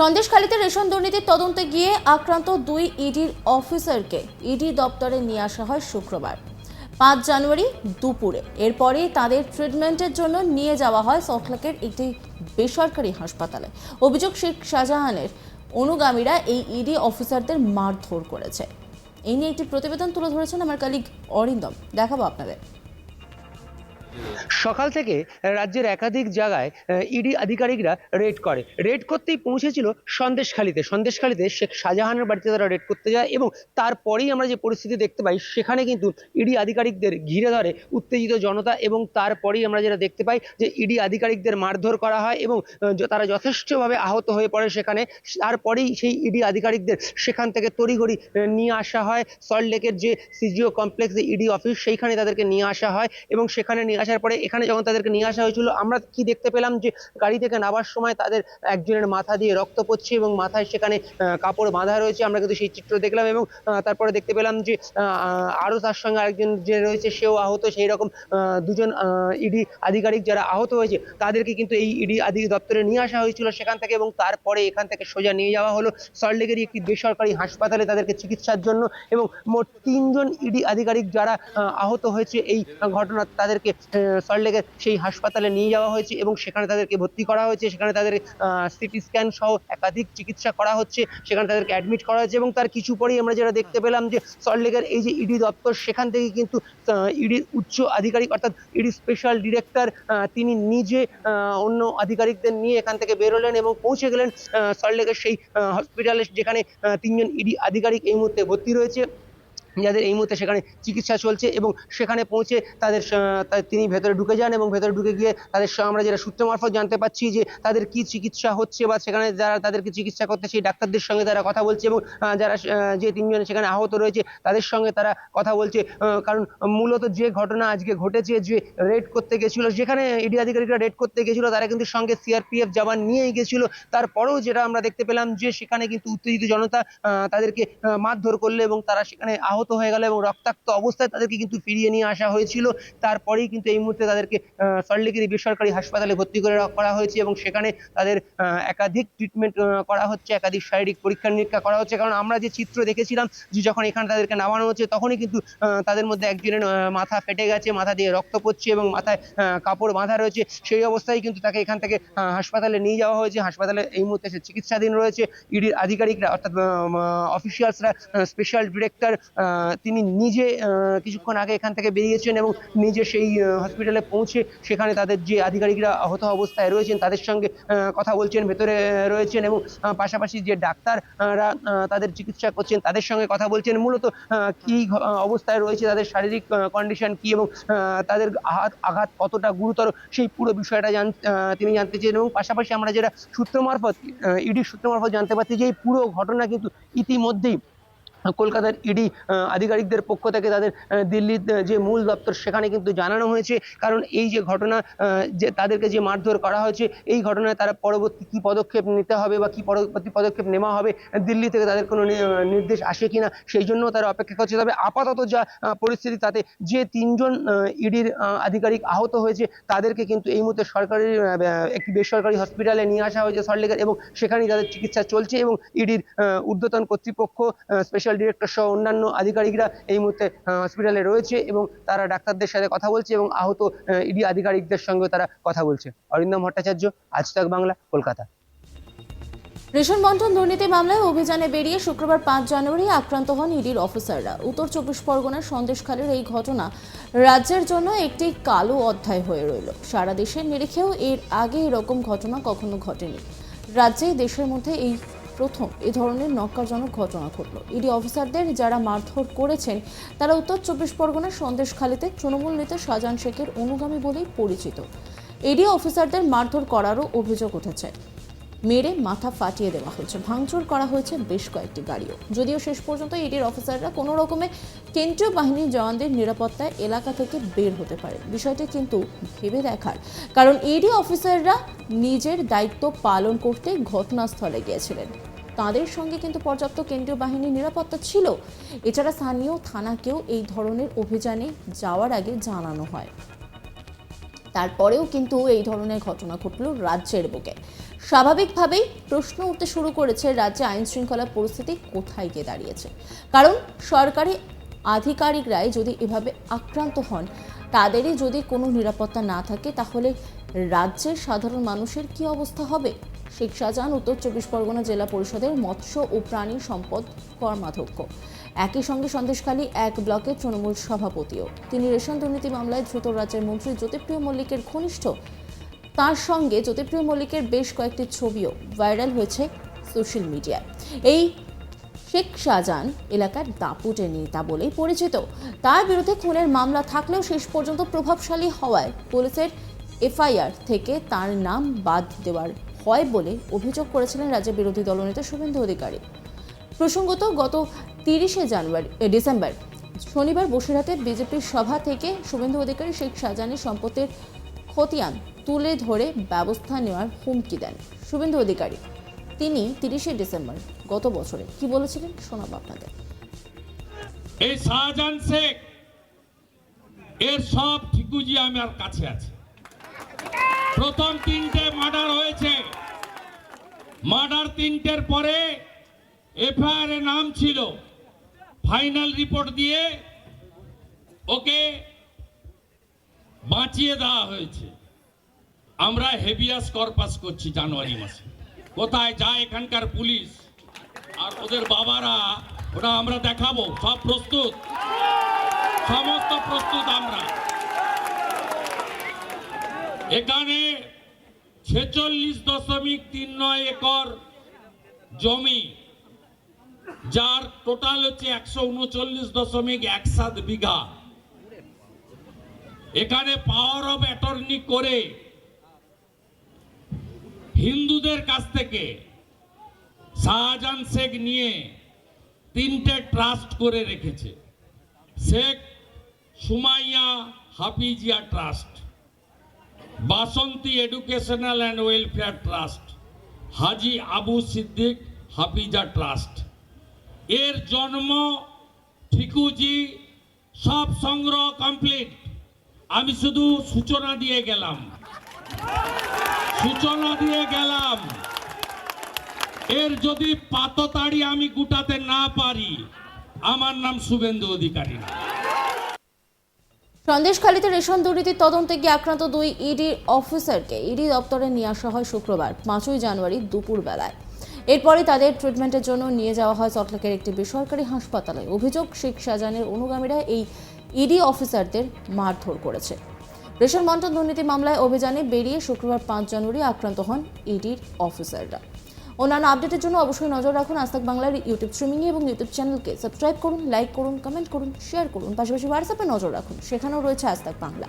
সন্দেশখালীতে ration দুর্নীতির তদন্তে গিয়ে আক্রান্ত দুই ইডির অফিসারকে ইডি দপ্তরে নিয়ে আসা হয় শুক্রবার। পাঁচ জানুয়ারি দুপুরে। এরপরেই তাদের ট্রিটমেন্টের জন্য নিয়ে যাওয়া হয় সল্টলেকের একটি বেসরকারি হাসপাতালে। অভিযোগ শেখ শাহজাহানের। অনুগামীরা এই ইডি অফিসারদের মারধর করেছে। এই নিয়ে একটি প্রতিবেদন তুলে ধরেছেন আমার কালিগ অরিন্দম। দেখাবো আপনাদের। সকাল থেকে রাজ্যের একাধিক জায়গায় ইডি আধিকারিকরা রেড করে। রেড করতেই পৌঁছেছিল সন্দেশখালীতে। সন্দেশখালীতে শেখ শাহজাহানের বাড়িতে তারা রেড করতে যায় এবং তারপরেই আমরা যে পরিস্থিতি দেখতে পাই, সেখানে কিন্তু ইডি আধিকারিকদের ঘিরে ধরে উত্তেজিত জনতা এবং তারপরেই আমরা যেটা দেখতে পাই যে ইডি আধিকারিকদের মারধর করা হয় এবং তারা যথেষ্টভাবে আহত হয়ে পড়ে সেখানে। তারপরেই সেই ইডি আধিকারিকদের সেখান থেকে তড়িঘড়ি নিয়ে আসা হয়। সল্টলেকের যে সিজিও কমপ্লেক্স ইডি অফিস সেইখানে তাদেরকে নিয়ে আসা হয় এবং সেখানে নিয়ে আসার পরে এখানে যখন তাদেরকে নিয়ে আসা হয়েছিল, আমরা কি দেখতে পেলাম যে গাড়ি থেকে নামার সময় তাদের একজনের মাথা দিয়ে রক্ত পড়ছে এবং মাথায় সেখানে কাপড় বাঁধা রয়েছে। আমরা কিন্তু সেই চিত্র দেখলাম এবং তারপরে দেখতে পেলাম যে আরও তার সঙ্গে আরেকজন যে রয়েছে সেও আহত। সেই রকম দুজন ইডি আধিকারিক যারা আহত হয়েছে, তাদেরকে কিন্তু এই ইডি আধি দপ্তরে নিয়ে আসা হয়েছিল সেখান থেকে এবং তারপরে এখান থেকে সোজা নিয়ে যাওয়া হলো। সল্টলেকেরই একটি বেসরকারি হাসপাতালে তাদেরকে চিকিৎসার জন্য এবং মোট তিনজন ইডি আধিকারিক যারা আহত হয়েছে এই ঘটনা তাদেরকে আহ, সল্টলেকের সেই হাসপাতালে নিয়ে যাওয়া হয়েছে এবং সেখানে তাদেরকে ভর্তি করা হয়েছে। সেখানে তাদের সিটি স্ক্যান সহ একাধিক চিকিৎসা করা হচ্ছে। সেখানে তাদেরকে অ্যাডমিট করা হয়েছে এবং তার কিছু পরেই আমরা যেটা দেখতে পেলাম যে সল্টলেকের এই যে ইডি দপ্তর সেখান থেকে কিন্তু ইডির উচ্চ আধিকারিক অর্থাৎ ইডি স্পেশাল ডিরেক্টর তিনি নিজে অন্য আধিকারিকদের নিয়ে এখান থেকে বেরোলেন এবং পৌঁছে গেলেন সল্টলেকের সেই হসপিটালে যেখানে তিনজন ইডি আধিকারিক এই মুহূর্তে ভর্তি রয়েছে। যাদের এই মুহূর্তে সেখানে চিকিৎসা চলছে এবং সেখানে পৌঁছে তাদের তিনি ভেতরে ঢুকে যান এবং ভেতরে ঢুকে গিয়ে তাদের আমরা যেটা সূত্র মারফত জানতে পাচ্ছি যে তাদের কি চিকিৎসা হচ্ছে বা সেখানে যারা তাদেরকে চিকিৎসা করতে সেই ডাক্তারদের সঙ্গে তারা কথা বলছে এবং যারা যে তিনজন সেখানে আহত রয়েছে তাদের সঙ্গে তারা কথা বলছে। কারণ মূলত যে ঘটনা আজকে ঘটেছে যে রেড করতে গেছিল, যেখানে ইডি আধিকারিকরা রেড করতে গেছিল, তারা কিন্তু সঙ্গে সিআরপিএফ জওয়ান নিয়েই গেছিল। তারপরেও যেটা আমরা দেখতে পেলাম যে সেখানে কিন্তু উত্তেজিত জনতা তাদেরকে মারধর করলে এবং তারা সেখানে আহত হয়ে গেল এবং রক্তাক্ত অবস্থায় তাদেরকে কিন্তু ফিরিয়ে নিয়ে আসা হয়েছিল। তারপরেই কিন্তু এই মুহূর্তে তাদেরকে আহ, সল্টলেকের বেসরকারি হাসপাতালে ভর্তি করে করা হয়েছে এবং সেখানে তাদের একাধিক ট্রিটমেন্ট করা হচ্ছে একাধিক শারীরিক পরীক্ষা নিরীক্ষা করা হচ্ছে। কারণ আমরা যে চিত্র দেখেছিলাম যে যখন এখানে তাদেরকে নামানো হচ্ছে তখনই কিন্তু তাদের মধ্যে একজনের মাথা ফেটে গেছে মাথা দিয়ে রক্ত পড়ছে এবং মাথায় কাপড় বাঁধা রয়েছে। সেই অবস্থায় কিন্তু তাকে এখান থেকে হাসপাতালে নিয়ে যাওয়া হয়েছে। হাসপাতালে এই মুহূর্তে সে চিকিৎসাধীন রয়েছে। ইডির আধিকারিকরা অর্থাৎ অফিসিয়ালসরা স্পেশাল ডিরেক্টর তিনি নিজে কিছুক্ষণ আগে এখান থেকে বেরিয়েছেন এবং নিজে সেই হসপিটালে পৌঁছে সেখানে তাদের যে আধিকারিকরা আহত অবস্থায় রয়েছেন, তাদের সঙ্গে কথা বলছেন, ভেতরে রয়েছেন এবং পাশাপাশি যে ডাক্তাররা তাদের চিকিৎসা করছেন, তাদের সঙ্গে কথা বলছেন। মূলত কি অবস্থায় রয়েছে, তাদের শারীরিক কন্ডিশন কি এবং তাদের আঘাত আঘাত কতটা গুরুতর, সেই পুরো বিষয়টা জান তিনি জানতে চেয়েছেন এবং পাশাপাশি আমরা যেটা সূত্র মারফত ইডির সূত্র মারফত জানতে পারছি যে এই পুরো ঘটনা কিন্তু ইতিমধ্যেই কলকাতার ইডি আধিকারিকদের পক্ষ থেকে তাদের দিল্লির যে মূল দপ্তর সেখানে কিন্তু জানানো হয়েছে। কারণ এই যে ঘটনা যে তাদেরকে যে মারধর করা হয়েছে, এই ঘটনায় তারা পরবর্তী কি পদক্ষেপ নিতে হবে বা কি পরবর্তী পদক্ষেপ নেওয়া হবে, দিল্লি থেকে তাদের কোনো নির্দেশ আসে কি না সেই জন্য তারা অপেক্ষা করছে। তবে আপাতত যা পরিস্থিতি, তাতে যে তিনজন ইডির আধিকারিক আহত হয়েছে, তাদেরকে কিন্তু এই মুহূর্তে সরকারি একটি বেসরকারি হসপিটালে নিয়ে আসা হয়েছে সল্টলেকের এবং সেখানেই তাদের চিকিৎসা চলছে এবং ইডির ঊর্ধ্বতন কর্তৃপক্ষ স্পেশাল ডিরেক্টর সহ অন্যান্য আধিকারিকরা এই মুহূর্তে হসপিটালে রয়েছে এবং তারা ডাক্তারদের সাথে কথা বলছে এবং আহত ইডি আধিকারিকদের সঙ্গে তারা কথা বলছে। অরিন্দম ভট্টাচার্য, আজ তাক বাংলা, কলকাতা। রেশন বন্টন দুর্নীতি মামলায় অভিযানে বেরিয়ে শুক্রবার পাঁচ জানুয়ারি আক্রান্ত হন ইডির অফিসাররা। উত্তর চব্বিশ পরগনার সন্দেশখালীর এই ঘটনা রাজ্যের জন্য একটি কালো অধ্যায় হয়ে রইল। সারা দেশের নিরিখেও এর আগে এরকম ঘটনা কখনো ঘটেনি। রাজ্যে দেশের মধ্যে এই প্রথম এ ধরনের নক্কারজনক ঘটনা ঘটল। ইডি অফিসারদের যারা মারধর করেছেন, তারা উত্তর চব্বিশ পরগনার সন্দেশখালীতে তৃণমূল নেতা শাহজাহান শেখের অনুগামী বলেই পরিচিত। এডি অফিসারদের মারধর করারও অভিযোগ উঠেছে। মেরে মাথা ফাটিয়ে দেওয়া হয়েছে। ভাঙচুর করা হয়েছে বেশ কয়েকটি গাড়িও। যদিও শেষ পর্যন্ত ইডির অফিসাররা কোনো রকমে কেন্দ্রীয় বাহিনীর জওয়ানদের নিরাপত্তায় এলাকা থেকে বের হতে পারে। বিষয়টি কিন্তু ভেবে দেখার। কারণ ইডি অফিসাররা নিজের দায়িত্ব পালন করতে ঘটনাস্থলে গিয়েছিলেন। তাদের সঙ্গে কিন্তু পর্যাপ্ত কেন্দ্রীয় বাহিনীর নিরাপত্তা ছিল। এছাড়া স্থানীয় থানাকেও এই ধরনের অভিযানে যাওয়ার আগে জানানো হয়। তারপরেও কিন্তু এই ধরনের ঘটনা ঘটল রাজ্যের বুকে। স্বাভাবিকভাবেই প্রশ্ন উঠতে শুরু করেছে রাজ্যে আইন শৃঙ্খলা পরিস্থিতি কোথায় গিয়ে দাঁড়িয়েছে। কারণ সরকারি আধিকারিকরাই যদি এভাবে আক্রান্ত হন, তাদেরই যদি কোনো নিরাপত্তা না থাকে, তাহলে রাজ্যের সাধারণ মানুষের কি অবস্থা হবে? শেখ শাহজাহান, উত্তর চব্বিশ পরগনা জেলা পরিষদের মৎস্য ও প্রাণী সম্পদ কর্মাধ্যক্ষ। একই সঙ্গে সন্দেশখালী এক ব্লকের তৃণমূল সভাপতিও। তিনি রেশন দুর্নীতি মামলায় দ্রুত রাজ্যের মন্ত্রী জ্যোতিপ্রিয় মল্লিকের ঘনিষ্ঠ তার সঙ্গে জ্যোতিপ্রিয় মল্লিকের বেশ কয়েকটি ছবিও ভাইরাল হয়েছে সোশ্যাল মিডিয়ায়। এই শেখ শাহজাহান এলাকার দাপুটে নেতা বলেই পরিচিত। তার বিরুদ্ধে খুনের মামলা থাকলেও শেষ পর্যন্ত প্রভাবশালী হওয়ায় পুলিশের এফআইআর থেকে তার নাম বাদ দেওয়ার হয় বলে অভিযোগ করেছিলেন রাজ্যের বিরোধী দলনেতা শুভেন্দু অধিকারী। প্রসঙ্গত গত তিরিশে জানুয়ারি ডিসেম্বর, শনিবার বসিরহাটে বিজেপির সভা থেকে শুভেন্দু অধিকারী শেখ শাহজাহানের সম্পত্তির খতিয়ান তুলে ধরে ব্যবস্থা নেওয়ার হুমকি দেন শুভেন্দু অধিকারী। তিনি তিরিশে ডিসেম্বর গত বছরে কি বলেছিলেন শোনাবো আপনাদের। এই শাহজাহান শেখ, এর সব ঠিকুজি আমার কাছে আছে। প্রথম তিনটে মার্ডার হয়েছে। মার্ডার তিনটের পরে এফআইআর নাম ছিল, ফাইনাল রিপোর্ট দিয়ে ওকে বাঁচিয়ে দেওয়া হয়েছে। আমরা হেভিয়াস কর্পাস করছি জানুয়ারি মাসে। কোথায় যায় এখানকার পুলিশ? আর ওদের বাবারা ওটা আমরা দেখাবো, সব প্রস্তুত? সমস্ত প্রস্তুত আমরা। এখানে ছেচল্লিশ দশমিক তিন নয় একর জমি, যার টোটাল হচ্ছে একশো উনচল্লিশ দশমিক এক সাত বিঘা। এখানে পাওয়ার অফ অ্যাটর্নি করে হিন্দুদের কাছ থেকে শাহজাহান শেখ নিয়ে তিনটে ট্রাস্ট করে রেখেছে। Sheikh Sumaiya Hafizia trust Basanti educational and welfare trust Haji Abu Siddique Hafiza trust এর জন্ম ঠিকুজি সব সংগ্রহ কমপ্লিট আমি শুধু সূচনা দিয়ে গেলাম। সূচনা দিয়ে গেলাম। এর যদি পাততাড়ি আমি গুটাতে না পারি, আমার নাম শুভেন্দু অধিকারী সন্দেশখালীতে রেশন দুর্নীতির তদন্তে গিয়ে আক্রান্ত দুই ইডি অফিসারকে ইডি দপ্তরে নিয়ে আসা হয় শুক্রবার, পাঁচই জানুয়ারি দুপুর বেলায় এরপরে তাদের ট্রিটমেন্টের জন্য নিয়ে যাওয়া হয় সল্টলেকের একটি বেসরকারি হাসপাতালে। অভিযোগ, শেখ শাহজাহানের অনুগামীরা এই ইডি অফিসারদের মারধর করেছে। রেশন বন্টন দুর্নীতি মামলায় অভিযানে বেরিয়ে শুক্রবার পাঁচ জানুয়ারি আক্রান্ত হন ইডির অফিসাররা। অন্যান্য আপডেটের জন্য অবশ্যই নজর রাখুন আস্তাক বাংলার ইউটিউব স্ট্রিমিং এবং ইউটিউব চ্যানেলকে। সাবস্ক্রাইব করুন, লাইক করুন, কমেন্ট করুন, শেয়ার করুন। পাশাপাশি হোয়াটসঅ্যাপে নজর রাখুন। সেখানেও রয়েছে আস্তাক বাংলা।